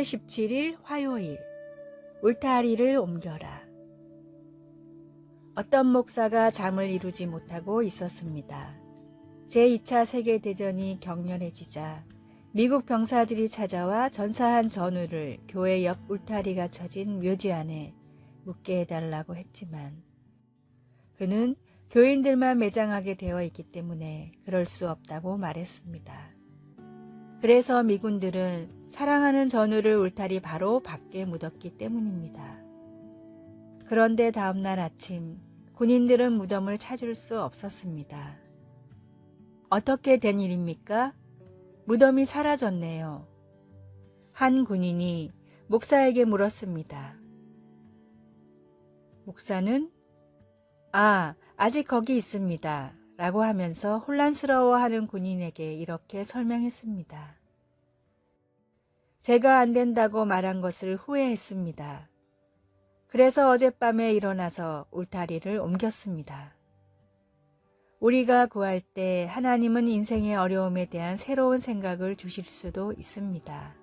17일 화요일 울타리를 옮겨라. 어떤 목사가 잠을 이루지 못하고 있었습니다. 제2차 세계대전이 격렬해지자 미국 병사들이 찾아와 전사한 전우를 교회 옆 울타리가 쳐진 묘지 안에 묻게 해달라고 했지만 그는 교인들만 매장하게 되어 있기 때문에 그럴 수 없다고 말했습니다. 그래서 미군들은 사랑하는 전우를 울타리 바로 밖에 묻었기 때문입니다. 그런데 다음날 아침 군인들은 무덤을 찾을 수 없었습니다. 어떻게 된 일입니까? 무덤이 사라졌네요. 한 군인이 목사에게 물었습니다. 목사는 아, 아직 거기 있습니다. 라고 하면서 혼란스러워하는 군인에게 이렇게 설명했습니다. 제가 안 된다고 말한 것을 후회했습니다. 그래서 어젯밤에 일어나서 울타리를 옮겼습니다. 우리가 구할 때 하나님은 인생의 어려움에 대한 새로운 생각을 주실 수도 있습니다.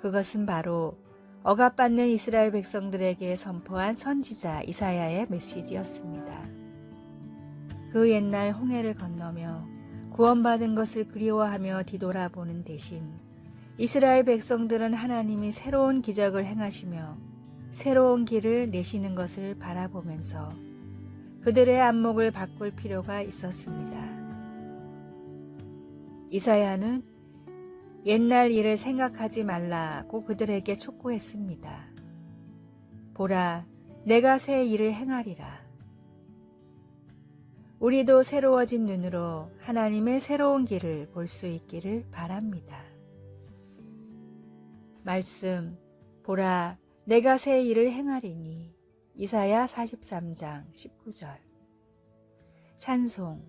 그것은 바로 억압받는 이스라엘 백성들에게 선포한 선지자 이사야의 메시지였습니다. 그 옛날 홍해를 건너며 구원받은 것을 그리워하며 뒤돌아보는 대신 이스라엘 백성들은 하나님이 새로운 기적을 행하시며 새로운 길을 내시는 것을 바라보면서 그들의 안목을 바꿀 필요가 있었습니다. 이사야는 옛날 일을 생각하지 말라고 그들에게 촉구했습니다. 보라, 내가 새 일을 행하리라. 우리도 새로워진 눈으로 하나님의 새로운 길을 볼 수 있기를 바랍니다. 말씀, 보라, 내가 새 일을 행하리니. 이사야 43장 19절. 찬송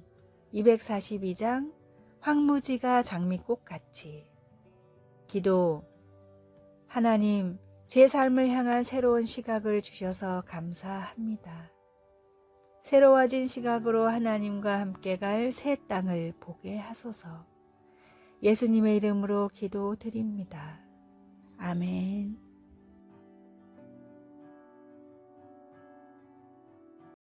242장 황무지가 장미꽃 같이. 기도 하나님, 제 삶을 향한 새로운 시각을 주셔서 감사합니다. 새로워진 시각으로 하나님과 함께 갈 새 땅을 보게 하소서. 예수님의 이름으로 기도드립니다. 아멘.